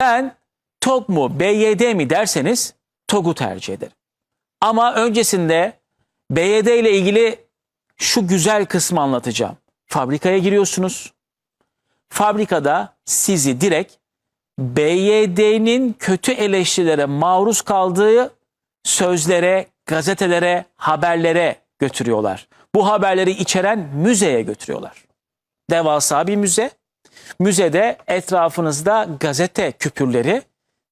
Ben TOG mu BYD mi derseniz TOG'u tercih ederim. Ama öncesinde BYD ile ilgili şu güzel kısmı anlatacağım. Fabrikaya giriyorsunuz. Fabrikada sizi direkt BYD'nin kötü eleştirilere maruz kaldığı sözlere, gazetelere, haberlere götürüyorlar. Bu haberleri içeren müzeye götürüyorlar. Devasa bir müze. Müzede etrafınızda gazete küpürleri,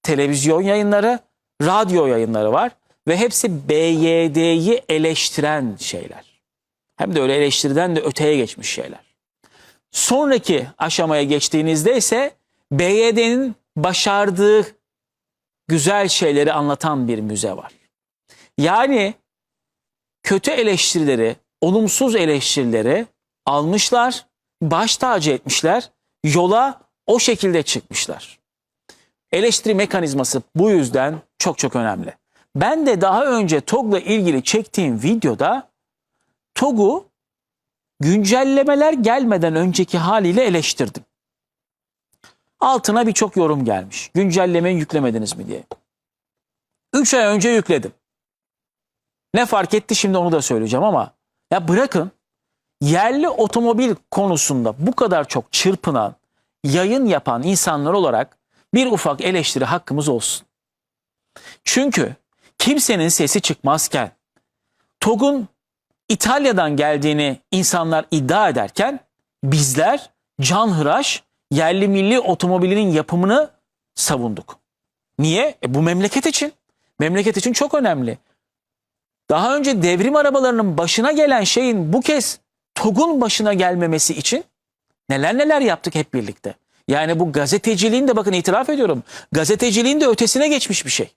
televizyon yayınları, radyo yayınları var ve hepsi BYD'yi eleştiren şeyler. Hem de öyle eleştiriden de öteye geçmiş şeyler. Sonraki aşamaya geçtiğinizde ise BYD'nin başardığı güzel şeyleri anlatan bir müze var. Yani kötü eleştirileri, olumsuz eleştirileri almışlar, baş tacı etmişler, yola o şekilde çıkmışlar. Eleştiri mekanizması bu yüzden çok çok önemli. Ben de daha önce TOG'la ilgili çektiğim videoda TOG'u güncellemeler gelmeden önceki haliyle eleştirdim. Altına birçok yorum gelmiş. Güncellemeyi yüklemediniz mi diye. 3 ay önce yükledim. Ne fark etti şimdi onu da söyleyeceğim ama ya bırakın yerli otomobil konusunda bu kadar çok çırpınan, yayın yapan insanlar olarak bir ufak eleştiri hakkımız olsun. Çünkü kimsenin sesi çıkmazken TOG'un İtalya'dan geldiğini insanlar iddia ederken bizler canhıraş yerli milli otomobilinin yapımını savunduk. Niye? E bu memleket için. Memleket için çok önemli. Daha önce devrim arabalarının başına gelen şeyin bu kez TOG'un başına gelmemesi için neler neler yaptık hep birlikte. Yani bu gazeteciliğin de bakın itiraf ediyorum. Gazeteciliğin de ötesine geçmiş bir şey.